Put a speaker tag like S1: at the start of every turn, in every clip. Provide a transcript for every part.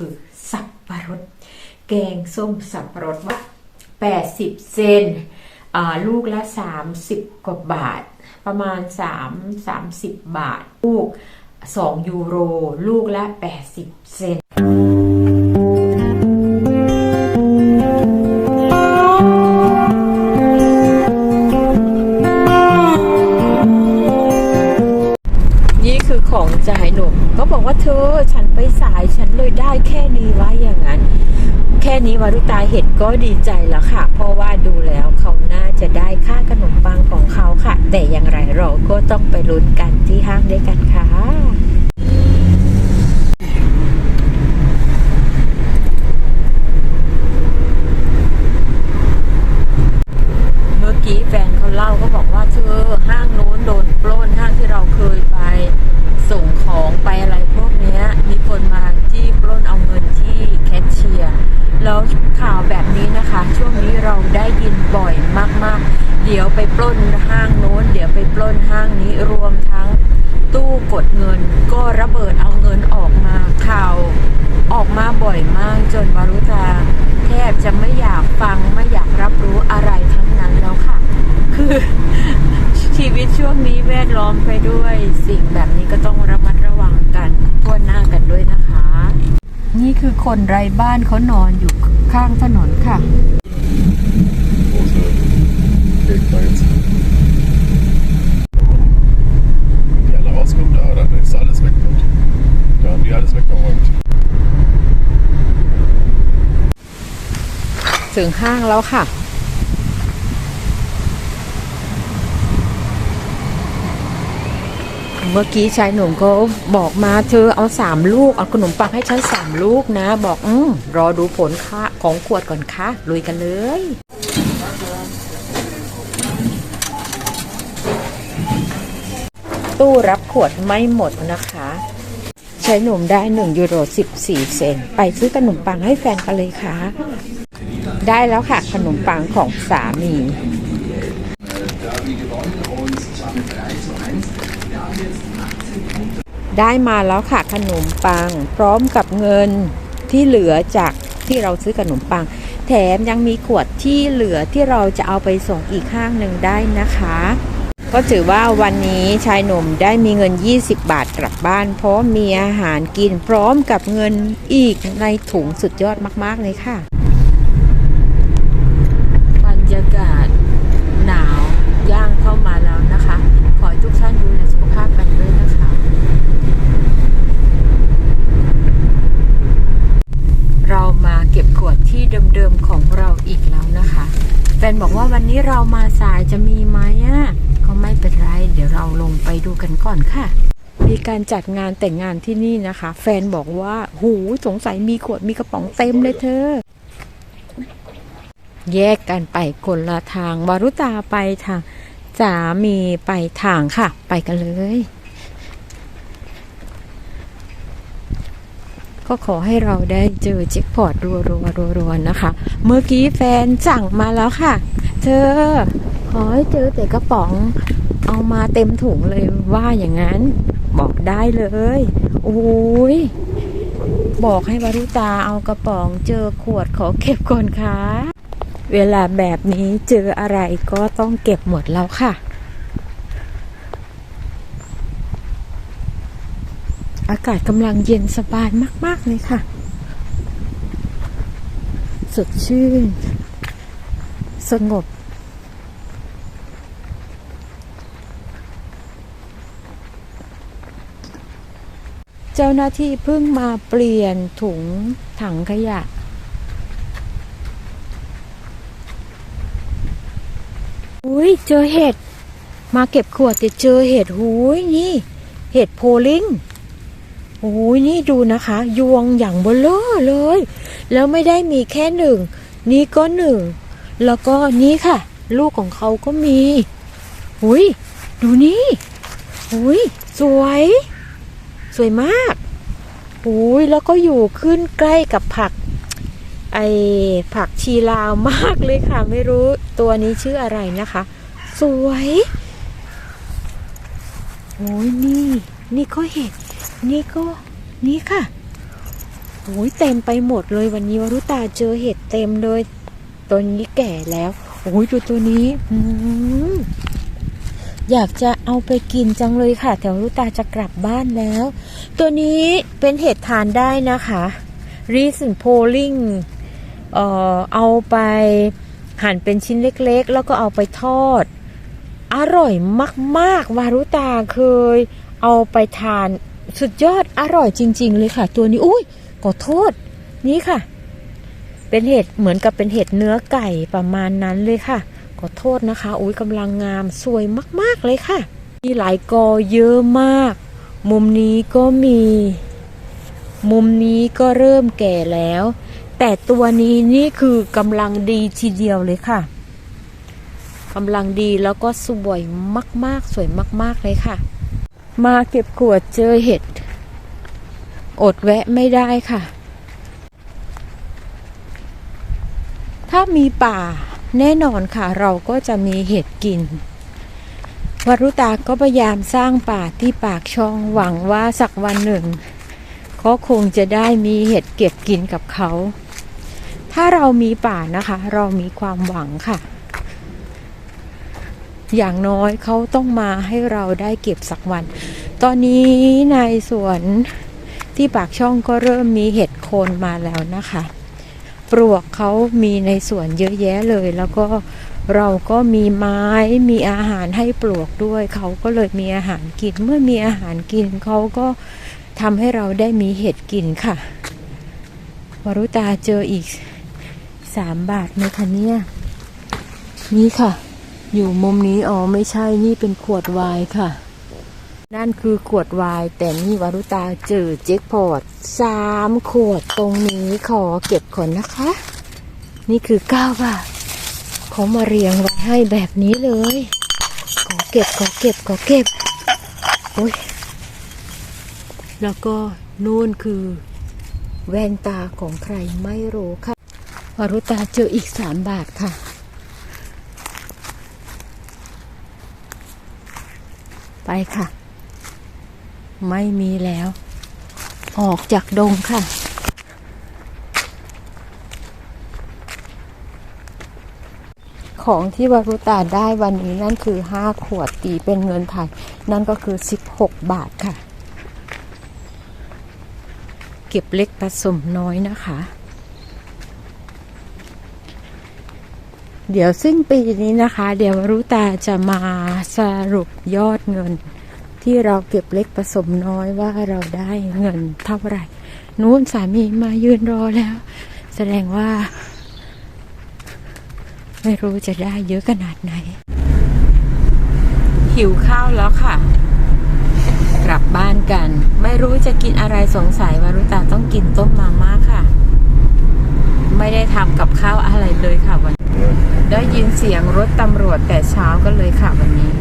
S1: คือสับปะรด แกงส้มสับปะรดว่า 80 เซนลูกละ 30 กว่าบาท ประมาณ 3 30 บาท ลูก 2 ยูโร ลูกละ 80 เซน นี้วารุตาเห็นก็ดีใจแล้วค่ะ เพราะว่าดูแล้วเขาน่าจะได้ค่าขนมปังของเขาค่ะ แต่อย่างไรเราก็ต้องไปลุ้นกันที่ห้างด้วยกันค่ะเมื่อกี้แฟนเขาเล่าก็บอกว่าเธอห้างโน้นโดนปล้นห้างที่เราเคยไปส่งของไปอะไรพวกนี้มีคนมาที่ปล้นเอาเงินที่แคชเชียร์ แล้วข่าวแบบนี้นะคะ ช่วงนี้เราได้ยินบ่อยมากๆ เดี๋ยวไปปล้นห้างโน้น เดี๋ยวไปปล้นห้างนี้รวมทั้งตู้กดเงินก็ระเบิดเอาเงินออกมาข่าวออกมาบ่อยมากจนมารุตาแทบจะไม่อยากฟังไม่อยากรับรู้อะไรทั้งนั้นแล้วค่ะ คือชีวิตช่วงนี้แวดล้อมไปด้วย สิ่งแบบนี้ก็ต้องระมัดระวังกันทั่วหน้ากันด้วยนะคะ นี่คือคนไร้บ้านเขานอนอยู่ข้างถนนค่ะ ถึงห้างแล้วค่ะ เมื่อกี้ชายหนุ่มก็บอกมาเธอเอาสามลูก เอาขนมปังให้ฉันสามลูกนะ บอกอืมรอดูผลค่ะของขวดก่อนค่ะลุยกันเลยตู้รับขวดไม่หมดนะคะชายหนุ่มได้ 1 ยูโร 14 เซน ไปซื้อขนมปังให้แฟนกันเลยค่ะ ได้แล้วค่ะขนมปังของสามี ได้มาแล้วค่ะขนมปัง พร้อมกับเงินที่เหลือจากที่เราซื้อขนมปัง แถมยังมีขวดที่เหลือที่เราจะเอาไปส่งอีกห้างหนึ่งได้นะคะ ก็ถือว่าวันนี้ชายหนุ่มได้มีเงิน 20 บาทกลับบ้านเพราะมีอาหารกินพร้อมกับเงินอีกในถุงสุดยอดมาก ๆ เลยค่ะ บรรยากาศหนาวย่างเข้ามาแล้วนะคะ ขอให้ทุกท่านดูแลสุขภาพกันด้วยนะคะ เรามาเก็บขวดที่เดิมๆของเราอีกแล้วนะคะ แฟน บอกว่าวันนี้เรามาสายจะมีไหมอะก็ไม่เป็นไร เดี๋ยวเราลงไปดูกันก่อนค่ะ มีการจัดงานแต่งงานที่นี่นะคะ แฟนบอกว่า หูสงสัยมีขวดมีกระป๋องเต็มเลยเธอ แยกกันไปคนละทางวารุตาไปทางสามีไปทางค่ะ ไปกันเลย ก็ขอให้เราได้เจอแจ็คพอตรัวรัวรัวรัวๆนะคะ เมื่อกี้แฟนสั่งมาแล้วค่ะ เธอ ขอให้เจอแต่กระป๋อง เอามาเต็มถุงเลยว่าอย่างนั้น บอกได้เลยโอ้ยบอกให้วารุตาเอากระป๋องเจอขวดขอเก็บก่อนค่ะเวลาแบบนี้เจออะไรก็ต้องเก็บหมดแล้วค่ะ อากาศกำลังเย็นสบายมาก ๆ เลยค่ะ สดชื่น สงบ เจ้าหน้าที่เพิ่งมาเปลี่ยนถุงถังขยะอุ้ยเจอเห็ด มาเก็บขวดแต่เจอเห็ดหูยนี่ เห็ดโพลิง โอ้ยนี่ดูนะคะ ยวงอย่างเบลอเลย แล้วไม่ได้มีแค่หนึ่ง นี่ก็หนึ่ง แล้วก็นี่ค่ะ ลูกของเขาก็มีหุยดูนี่หุยสวย สวยมากหุยแล้วก็อยู่ขึ้นใกล้กับผัก ไอผักชีลาวมากเลยค่ะ ไม่รู้ตัวนี้ชื่ออะไรนะคะ สวยโอ้ยนี่ นี่ก็เห็ด นี่ก็นี่ค่ะโอ้ยเต็มไปหมดเลยวันนี้วรุตาเจอเห็ดเต็มเลยตัวนี้แก่แล้วโอ้ยดูตัวนี้อือยากจะเอาไปกินจังเลยค่ะแต่วรุตาจะกลับบ้านแล้ว ตัวนี้เป็นเห็ดทานได้นะคะ recent polling เอ่อเอาไปหั่นเป็นชิ้นเล็กๆ แล้วก็เอาไปทอด อร่อยมากๆ วารุตาเคยเอาไปทาน สุดยอดอร่อยจริง ๆ เลยค่ะ ตัวนี้อุ้ยขอโทษ นี่ค่ะ เป็นเห็ดเหมือนกับเป็นเห็ดเนื้อไก่ประมาณนั้นเลยค่ะขอโทษนะคะอุ้ยกำลังงามสวยมาก ๆ เลยค่ะ มีหลายกอเยอะมาก มุมนี้ก็มี มุมนี้ก็เริ่มแก่แล้ว แต่ตัวนี้นี่คือกำลังดีทีเดียวเลยค่ะกำลังดีแล้วก็สวยมาก ๆ สวยมาก ๆ เลยค่ะ มาเก็บขวดเจอเห็ด อดแวะไม่ได้ค่ะ ถ้ามีป่าแน่นอนค่ะ เราก็จะมีเห็ดกิน วรุตาก็พยายามสร้างป่าที่ปากช่องหวังว่าสักวันหนึ่ง ก็คงจะได้มีเห็ดเก็บกินกับเขา ถ้าเรามีป่านะคะ เรามีความหวังค่ะ อย่างน้อยเขาต้องมาให้เราได้เก็บสักวัน ตอนนี้ในสวนที่ปากช่องก็เริ่มมีเห็ดโคนมาแล้วนะคะ ปลวกเขามีในสวนเยอะแยะเลย แล้วก็เราก็มีไม้มีอาหารให้ปลวกด้วย เขาก็เลยมีอาหารกิน เมื่อมีอาหารกินเขาก็ทำให้เราได้มีเห็ดกินค่ะ วรุตาเจออีกสามบาทไหมคะเนี่ย นี่ค่ะ อยู่มุมนี้อ๋อไม่ใช่นี่เป็นขวดวน์ค่ะ นั่นคือขวดวน์แต่นี่วารุตาเจอเจ็คพอตสามขวดตรงนี้ขอเก็บก่อนนะคะ นี่คือเก้าบาทเขามาเรียงไว้ให้แบบนี้เลย ขอเก็บขอเก็บขอเก็บโอ้ยแล้วก็นู่นคือแว่นตาของใครไม่รู้ค่ะวารุตาเจออีกสามบาทค่ะ ไปค่ะ ไม่มีแล้ว ออกจากดงค่ะ ของที่วารุตาได้วันนี้นั่นคือ 5 ขวดตีเป็นเงินไทย นั่นก็คือ 16 บาทค่ะ เก็บเล็กผสมน้อยนะคะ เดี๋ยวสิ้นปีนี้นะคะ เดี๋ยววารุตาจะมาสรุปยอดเงิน ที่เราเก็บเล็กผสมน้อยว่าเราได้เงินเท่าไหร่ นู้นสามีมายืนรอแล้ว แสดงว่า ไม่รู้จะได้เยอะขนาดไหน หิวข้าวแล้วค่ะ กลับบ้านกัน ไม่รู้จะกินอะไรสงสัยวารุตาต้องกินต้มมาม่าค่ะ ไม่ได้ทำกับข้าวอะไรเลยค่ะวัน ได้ยินเสียงรถตำรวจแต่เช้ากันเลยค่ะวันนี้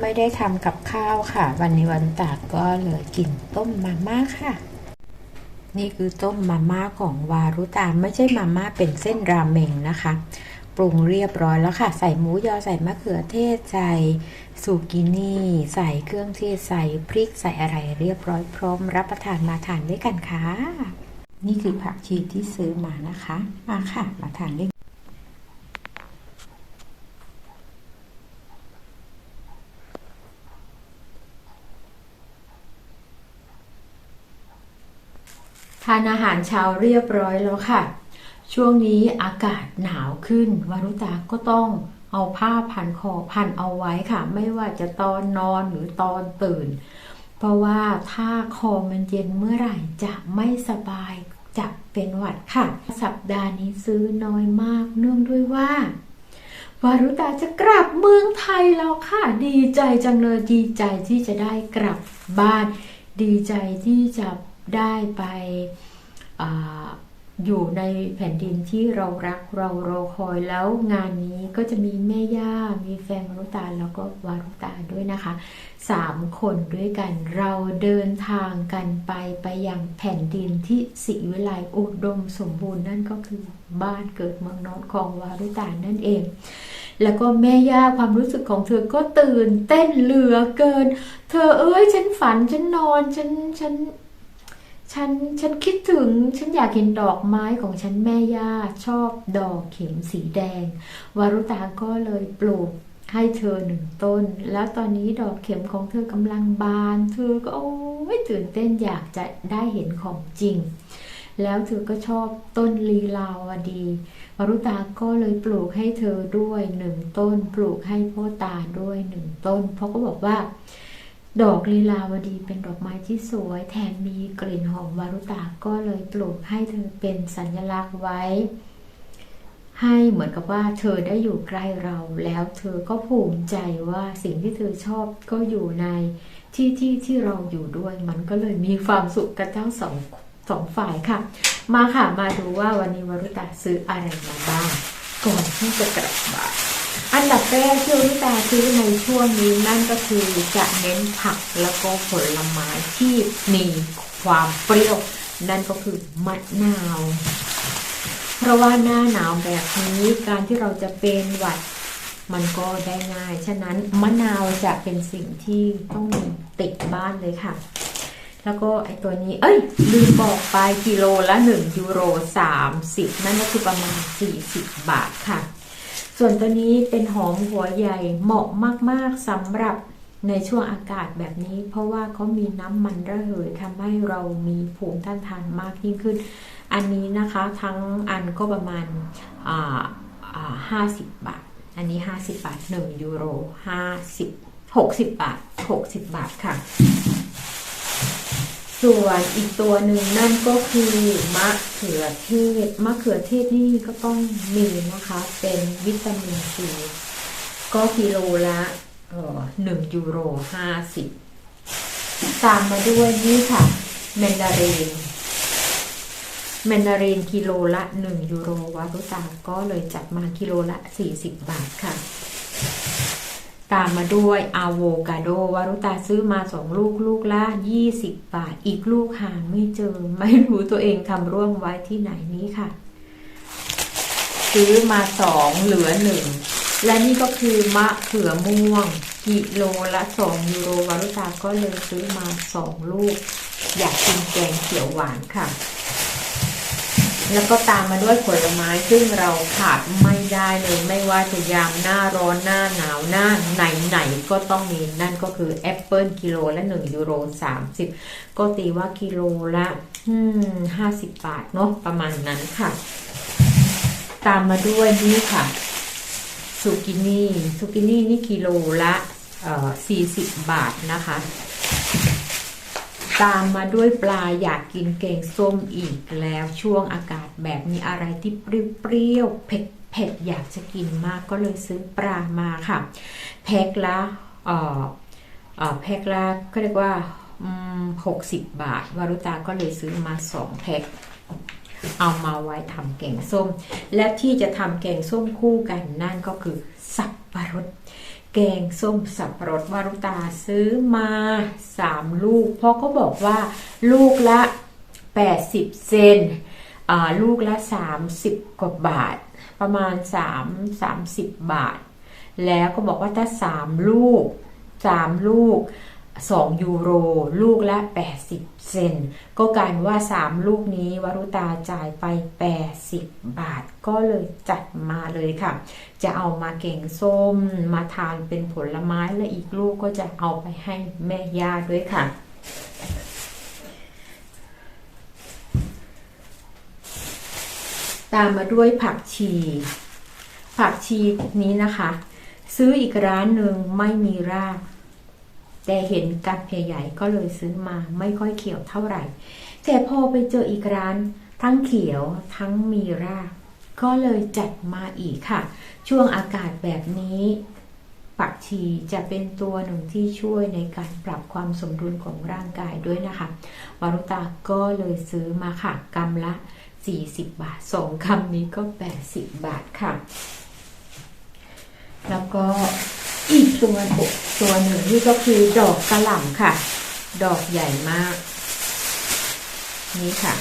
S1: ไม่ได้ทำกับข้าวค่ะ วันนี้วันตากก็เลยกินต้มมาม่าค่ะ นี่คือต้มมาม่าของวารุตาไม่ใช่มาม่าเป็นเส้นราเมงนะคะปรุงเรียบร้อยแล้วค่ะ ใส่หมูยอใส่มะเขือเทศใส่ซูกินี่ ใส่เครื่องเทศใส่พริกใส่อะไรเรียบร้อยพร้อม รับประทานมาทานด้วยกันค่ะ นี่คือผักชีที่ซื้อมานะคะ มาค่ะ มาทานด้วยทานอาหารเช้าเรียบร้อยแล้วค่ะ ช่วงนี้อากาศหนาวขึ้น วารุตาก็ต้องเอาผ้าพันคอพันเอาไว้ค่ะ ไม่ว่าจะตอนนอนหรือตอนตื่น เพราะว่าถ้าคอมันเย็นเมื่อไหร่จะไม่สบายจะเป็นหวัดค่ะ สัปดาห์นี้ซื้อน้อยมากเนื่องด้วยว่าวารุตาจะกลับเมืองไทยแล้วค่ะ ดีใจจังเลยดีใจที่จะได้กลับบ้าน ดีใจที่จะได้ไป อยู่ในแผ่นดินที่เรารักเรารอคอยแล้วงานนี้ก็จะมีแม่ย่า มีแฟนวารุตาแล้วก็วารุตาด้วยนะคะสามคนด้วยกันเราเดินทางกันไปไปยังแผ่นดินที่สิวิไลอุดมสมบูรณ์นั่นก็คือบ้านเกิดเมืองนอนของวารุตานั่นเอง แล้วก็แม่ย่าความรู้สึกของเธอก็ตื่นเต้นเหลือเกิน เธอเอ้ยฉันฝันฉันนอนฉันฉัน ฉันฉันคิดถึงฉันอยากเห็นดอกไม้ของฉันแม่ย่าชอบดอกเข็มสีแดง วารุตาก็เลยปลูกให้เธอหนึ่งต้น แล้วตอนนี้ดอกเข็มของเธอกำลังบาน เธอก็โอ้ยตื่นเต้นอยากจะได้เห็นของจริง แล้วเธอก็ชอบต้นลีลาวดีวารุตาก็เลยปลูกให้เธอด้วยหนึ่งต้น ปลูกให้พ่อตาด้วยหนึ่งต้น เพราะก็บอกว่า ดอกลีลาวดีเป็นดอกไม้ที่สวย แถมมีกลิ่นหอมวารุตาก็เลยปลูกให้เธอเป็นสัญลักษณ์ไว้ ให้เหมือนกับว่าเธอได้อยู่ใกล้เราแล้วเธอก็ภูมิใจว่าสิ่งที่เธอชอบก็อยู่ในที่ที่ที่เราอยู่ด้วยมันก็เลยมีความสุขกันทั้งสองสองฝ่ายค่ะ มาค่ะมาดูว่าวันนี้วารุตาซื้ออะไรมาบ้างก่อนที่จะกลับบ้าน อันดับแรกที่วารุตาซื้อในช่วงนี้นั่นก็คือจะเน้นผักแล้วก็ผลไม้ที่มีความเปรี้ยว นั่นก็คือมะนาว เพราะว่าหน้าหนาวแบบนี้การที่เราจะเป็นหวัดมันก็ได้ง่าย ฉะนั้นมะนาวจะเป็นสิ่งที่ต้องมีติดบ้านเลยค่ะ แล้วก็ไอตัวนี้ เอ้ย ลืมบอกไปกิโลละ 1 ยูโร 30 นั่นก็คือประมาณ 40 บาทค่ะ ส่วนตัวนี้เป็นหอมหัวใหญ่เหมาะมาก ๆสำหรับในช่วงอากาศแบบนี้ เพราะว่าเขามีน้ำมันระเหยทำให้เรามีภูมิต้านทานมากยิ่งขึ้น อันนี้นะคะทั้งอันก็ประมาณาาห้าสิบบาท อันนี้50บาท1ยูโร50 60บาท60บาทค่ะ ส่วนอีกตัวหนึ่งนั่นก็คือมะเขือเทศ มะเขือเทศนี่ก็ต้องมีนะคะ เป็นวิตามินซีก็กิโลละหนึ่งยูโรห้าสิบตามมาด้วยนี่ค่ะแมนดารินแมนดารินกิโลละ1ยูโรวารุตาก็เลยจัดมากิโลละ40บาทค่ะ ตามมาด้วยอะโวคาโดวารุตาซื้อมา2ลูกลูกละ20บาท อีกลูกหาไม่เจอ ไม่รู้ตัวเองทำร่วงไว้ที่ไหนนี้ค่ะ ซื้อมา2เหลือ1และนี่ก็คือมะเขือม่วง กิโลละ2ยูโรวารุตาก็เลยซื้อมา2ลูก อยากกินแกงเขียวหวานค่ะ แล้วก็ตามมาด้วยผลไม้ซึ่งเราขาดไม่ได้เลยไม่ว่าจะยามหน้าร้อนหน้าหนาวหน้าไหนไหนก็ต้องมีนั่นก็คือแอปเปิลกิโลละ1ยูโร30 ก็ตีว่ากิโลละอืม50บบาทเนาะประมาณนั้นค่ะ ตามมาด้วยนี่ค่ะซูกินี่ซูกินี่นี่กิโลละเอ่อ40บาทนะคะ ตามมาด้วยปลาอยากกินแกงส้มอีกแล้วช่วงอากาศแบบนี้อะไรที่เปรี้ยวๆเผ็ดๆอยากจะกินมากก็เลยซื้อปลามาค่ะแพ็คละเอ่อแพ็คละก็เรียกว่าหกสิบบาท วารุตาก็เลยซื้อมาสองแพ็คเอามาไว้ทำแกงส้ม และที่จะทำแกงส้มคู่กันนั่นก็คือสับ ปะรด แกงส้มสับปะรดวารุตาซื้อมาสามลูก เพราะเขาบอกว่าลูกละ 80 เซนอ่าลูกละ 30 กว่าบาท ประมาณ 3 30 บาท แล้วก็บอกว่าถ้า 3 ลูก 3 ลูก 2 ยูโร ลูกละ 80 เซน ก็กลายเป็นว่า 3 ลูกนี้วรุตาจ่ายไป 80 บาท ก็เลยจัดมาเลยค่ะ จะเอามาเก่งส้ม มาทานเป็นผลไม้และอีกลูกก็จะเอาไปให้แม่ย่าด้วยค่ะตามมาด้วยผักชี ผักชีนี้นะคะ ซื้ออีกร้านหนึ่งไม่มีราก แต่เห็นกัดใหญ่ๆก็เลยซื้อมาไม่ค่อยเขียวเท่าไหร่ แต่พอไปเจออีกร้าน ทั้งเขียวทั้งมีรากก็เลยจัดมาอีกค่ะ ช่วงอากาศแบบนี้ผักชีจะเป็นตัวหนึ่งที่ช่วยในการปรับความสมดุลของร่างกายด้วยนะคะวารุตาก็เลยซื้อมาค่ะกำละ 40 บาทสองคำนี้ก็ 80 บาทค่ะ แล้วก็ ตัวหนึ่งตัวหนึ่งนี่ก็คือดอกกระหล่ำค่ะ ดอกใหญ่มาก นี่ค่ะ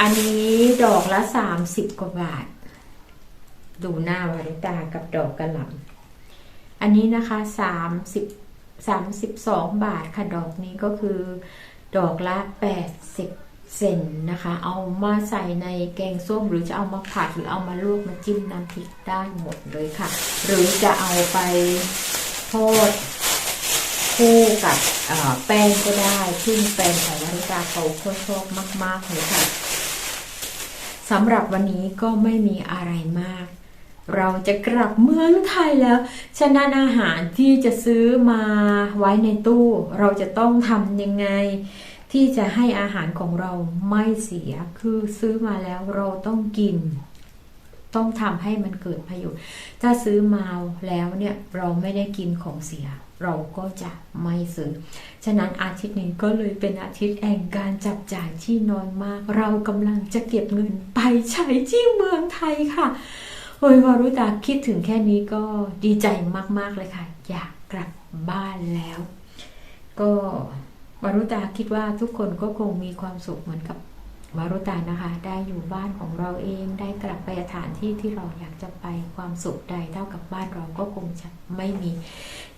S1: อันนี้ดอกละ30กว่าบาท ดูหน้าวาริตากับดอกกระหล่ำอันนี้นะคะสามสิบสามสิบสองบาทค่ะดอกนี้ก็คือ ดอกละแปดสิบ เซนนะคะ เอามาใส่ในแกงส้มหรือจะเอามาผัดหรือเอามาลวกมาจิ้มน้ำพริกได้หมดเลยค่ะ หรือจะเอาไปทอดคู่กับแป้งก็ได้ซึ่งแป้งของวาริตาเขาชอบมาก ๆ เลยค่ะสำหรับวันนี้ก็ไม่มีอะไรมาก เราจะกลับเมืองไทยแล้ว ฉะนั้นอาหารที่จะซื้อมาไว้ในตู้ เราจะต้องทำยังไง ที่จะให้อาหารของเราไม่เสีย คือซื้อมาแล้วเราต้องกิน ต้องทำให้มันเกิดประโยชน์ ถ้าซื้อมาแล้วเนี่ยเราไม่ได้กินของเสีย เราก็จะไม่ซื้อ ฉะนั้นอาทิตย์นี้ก็เลยเป็นอาทิตย์แห่งการจับจ่ายที่นอนมาก เรากำลังจะเก็บเงินไปใช้ที่เมืองไทยค่ะโอ้ยวารุตาคิดถึงแค่นี้ก็ดีใจมาก ๆ เลยค่ะ อยากกลับบ้านแล้ว ก็ วารุตาคิดว่าทุกคนก็คงมีความสุขเหมือนกับวารุตานะคะ ได้อยู่บ้านของเราเองได้กลับไปสถานที่ที่เราอยากจะไปความสุขใดเท่ากับบ้านเราก็คงจะไม่มี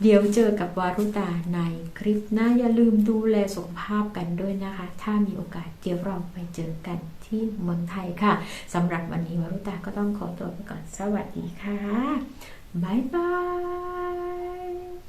S1: เดี๋ยวเจอกับวารุตาในคลิปหน้าอย่าลืมดูแลสุขภาพกันด้วยนะคะ ถ้ามีโอกาสเดี๋ยวเราไปเจอกันที่เมืองไทยค่ะสำหรับวันนี้วารุตาก็ต้องขอตัวไปก่อนสวัสดีค่ะบายบาย